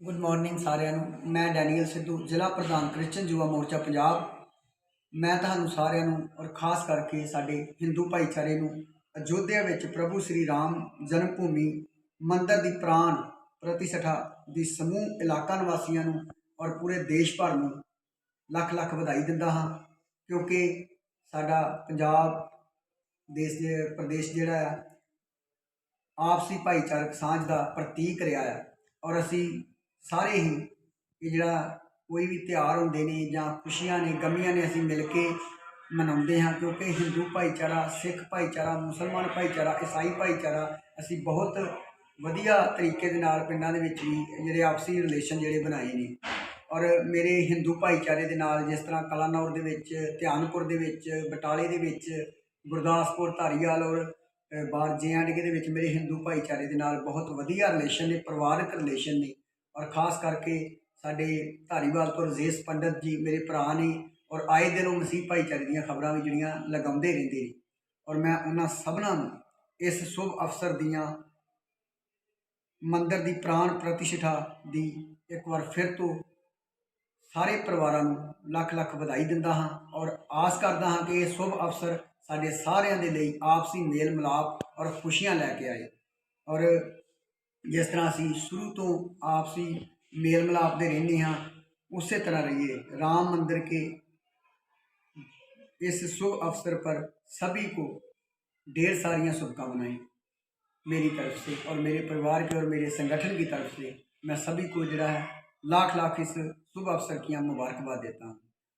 Good morning ਸਾਰਿਆਂ ਨੂੰ। ਮੈਂ ਡੈਨੀਅਲ ਸਿੱਧੂ, ਜ਼ਿਲ੍ਹਾ ਪ੍ਰਧਾਨ ਕ੍ਰਿਸਚਨ ਯੁਵਾ ਮੋਰਚਾ ਪੰਜਾਬ। ਮੈਂ ਤੁਹਾਨੂੰ ਸਾਰਿਆਂ ਨੂੰ ਔਰ ਖਾਸ ਕਰਕੇ ਸਾਡੇ ਹਿੰਦੂ ਭਾਈਚਾਰੇ ਨੂੰ ਅਯੋਧਿਆ ਵਿੱਚ ਪ੍ਰਭੂ ਸ੍ਰੀ ਰਾਮ ਜਨਮ ਭੂਮੀ ਮੰਦਿਰ ਦੀ ਪ੍ਰਾਣ ਪ੍ਰਤੀਸ਼ਠਾ ਦੀ ਸਮੂਹ ਇਲਾਕਾ ਨਿਵਾਸੀਆਂ ਨੂੰ ਔਰ ਪੂਰੇ ਦੇਸ਼ ਭਰ ਨੂੰ ਲੱਖ ਲੱਖ ਵਧਾਈ ਦਿੰਦਾ ਹਾਂ, ਕਿਉਂਕਿ ਸਾਡਾ ਪੰਜਾਬ ਦੇਸ਼ ਦੇ ਪ੍ਰਦੇਸ਼ ਜਿਹੜਾ ਆ, ਆਪਸੀ ਭਾਈਚਾਰਕ ਸਾਂਝ ਦਾ ਪ੍ਰਤੀਕ ਰਿਹਾ ਹੈ ਔਰ ਅਸੀਂ ਸਾਰੇ ਹੀ ਇਹ ਜਿਹੜਾ ਕੋਈ ਵੀ ਤਿਉਹਾਰ ਹੁੰਦੇ ਨੇ ਜਾਂ ਖੁਸ਼ੀਆਂ ਨੇ ਗਮੀਆਂ ਨੇ ਅਸੀਂ ਮਿਲ ਕੇ ਮਨਾਉਂਦੇ ਹਾਂ ਕਿਉਂਕਿ ਹਿੰਦੂ ਭਾਈਚਾਰਾ ਸਿੱਖ ਭਾਈਚਾਰਾ ਮੁਸਲਮਾਨ ਭਾਈਚਾਰਾ ਈਸਾਈ ਭਾਈਚਾਰਾ ਅਸੀਂ ਬਹੁਤ ਵਧੀਆ ਤਰੀਕੇ ਦੇ ਨਾਲ ਪਿੰਡਾਂ ਦੇ ਵਿੱਚ ਵੀ ਜਿਹੜੇ ਆਪਸੀ ਰਿਲੇਸ਼ਨ ਜਿਹੜੇ ਬਣਾਏ ਨੇ। ਔਰ ਮੇਰੇ ਹਿੰਦੂ ਭਾਈਚਾਰੇ ਦੇ ਨਾਲ ਜਿਸ ਤਰ੍ਹਾਂ ਕਲਾਨੌਰ ਦੇ ਵਿੱਚ ਧਿਆਨਪੁਰ ਦੇ ਵਿੱਚ ਬਟਾਲੇ ਦੇ ਵਿੱਚ ਗੁਰਦਾਸਪੁਰ ਧਾਰੀਵਾਲ ਔਰ ਅ, ਬਾਹਰ ਜੇ ਦੇ ਵਿੱਚ ਮੇਰੇ ਹਿੰਦੂ ਭਾਈਚਾਰੇ ਦੇ ਨਾਲ ਬਹੁਤ ਵਧੀਆ ਰਿਲੇਸ਼ਨ ਨੇ ਪਰਿਵਾਰਕ ਰਿਲੇਸ਼ਨ ਨੇ। ਔਰ ਖਾਸ ਕਰਕੇ ਸਾਡੇ ਧਾਰੀਵਾਲ ਤੋਂ ਰਜੇਸ਼ ਪੰਡਤ ਜੀ ਮੇਰੇ ਭਰਾ ਨੇ ਔਰ ਆਏ ਦਿਨ ਉਹ ਮਸੀਹ ਭਾਈਚਾਰੇ ਦੀਆਂ ਖਬਰਾਂ ਵੀ ਜਿਹੜੀਆਂ ਲਗਾਉਂਦੇ ਰਹਿੰਦੇ ਨੇ। ਔਰ ਮੈਂ ਉਹਨਾਂ ਸਭਨਾਂ ਨੂੰ ਇਸ ਸ਼ੁਭ ਅਵਸਰ ਦੀਆਂ ਮੰਦਰ ਦੀ ਪ੍ਰਾਣ ਪ੍ਰਤਿਸ਼ਠਾ ਦੀ ਇੱਕ ਵਾਰ ਫਿਰ ਤੋਂ ਸਾਰੇ ਪਰਿਵਾਰਾਂ ਨੂੰ ਲੱਖ ਲੱਖ ਵਧਾਈ ਦਿੰਦਾ ਹਾਂ ਔਰ ਆਸ ਕਰਦਾ ਹਾਂ ਕਿ ਇਹ ਸ਼ੁਭ ਅਵਸਰ ਸਾਡੇ ਸਾਰਿਆਂ ਦੇ ਲਈ ਆਪਸੀ ਮੇਲ ਮਿਲਾਪ ਔਰ ਖੁਸ਼ੀਆਂ ਲੈ ਕੇ ਆਏ। ਔਰ ਜਿਸ ਤਰ੍ਹਾਂ ਅਸੀਂ ਸ਼ੁਰੂ ਤੋਂ ਆਪਸੀ ਮੇਲ ਮਿਲਾਪ ਦੇ ਰਹਿੰਦੇ ਹਾਂ ਉਸੇ ਤਰ੍ਹਾਂ रहिए राम मंदिर के इस शुभ अवसर पर सभी को ढेर सारियां शुभकामनाएं मेरी तरफ से और मेरे परिवार के और मेरे संगठन की तरफ से मैं सभी को जरा है लाख लाख इस शुभ अवसर की मुबारकबाद देता हूँ